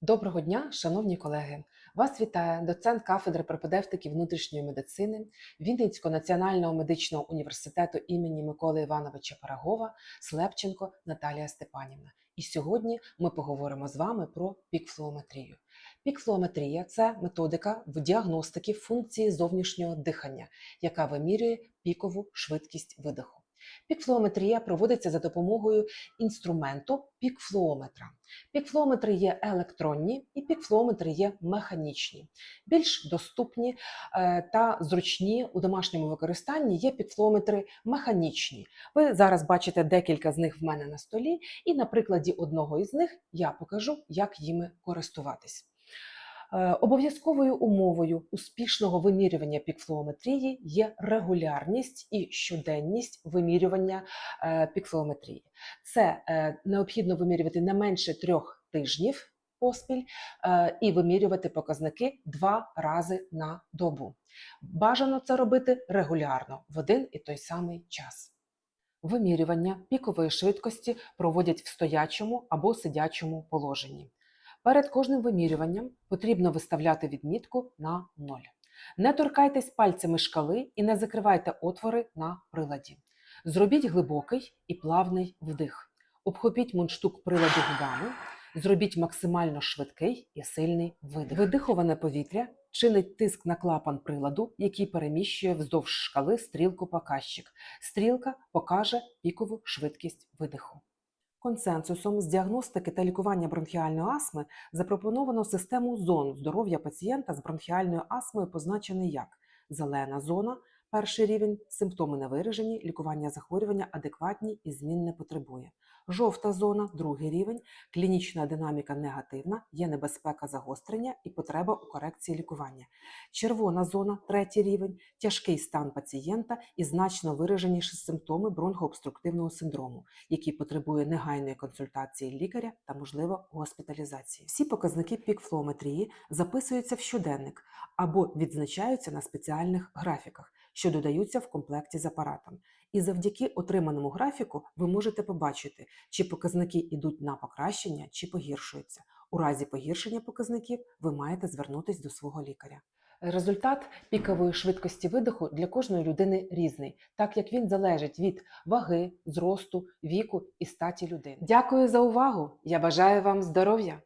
Доброго дня, шановні колеги! Вас вітає доцент кафедри пропедевтики внутрішньої медицини Вінницького національного медичного університету імені Миколи Івановича Пирогова Слепченко Наталія Степанівна. І сьогодні ми поговоримо з вами про пікфлометрію. Пікфлометрія це методика в діагностики функції зовнішнього дихання, яка вимірює пікову швидкість видиху. Пікфлометрія проводиться за допомогою інструменту пікфлометра. Пікфлометри є електронні і пікфлометри є механічні. Більш доступні е, та зручні у домашньому використанні є пікфлометри механічні. Ви зараз бачите декілька з них в мене на столі, і на прикладі одного із них я покажу, як їми користуватись. Е, Обов'язковою умовою успішного вимірювання пікфлометрії є регулярність і щоденність вимірювання е, пікфлометрії. Це е, необхідно вимірювати не менше трьох тижнів поспіль і вимірювати показники два рази на добу. Бажано це робити регулярно в один і той самий час. Вимірювання пікової швидкості проводять в стоячому або сидячому положенні. Перед кожним вимірюванням потрібно виставляти відмітку на 0. Не торкайтесь пальцями шкали і не закривайте отвори на приладі. Зробіть глибокий і плавний вдих. Обхопіть мундштук приладу губами. Зробіть максимально швидкий і сильний видих. Видиховане повітря чинить тиск на клапан приладу, який переміщує вздовж шкали стрілку показчик. Стрілка покаже пікову швидкість видиху. Консенсусом з діагностики та лікування бронхіальної астми запропоновано систему зон здоров'я пацієнта з бронхіальною астмою, позначений як зелена зона, перший рівень, симптоми невиражені, лікування захворювання адекватні і змін не потребує. Жовта зона, другий рівень, клінічна динаміка негативна, є небезпека загострення і потреба у корекції лікування. Червона зона, третій рівень, тяжкий стан пацієнта і значно вираженіші симптоми бронхообструктивного синдрому, який потребує негайної консультації лікаря та, можливо, госпіталізації. Всі показники пікфлометрії записуються в щоденник або відзначаються на спеціальних графіках, що додаються в комплекті з апаратом. І завдяки отриманому графіку ви можете побачити, чи показники йдуть на покращення, чи погіршуються. У разі погіршення показників ви маєте звернутися до свого лікаря. Результат пікової швидкості видиху для кожної людини різний, так як він залежить від ваги, зросту, віку і статі людини. Дякую за увагу! Я бажаю вам здоров'я!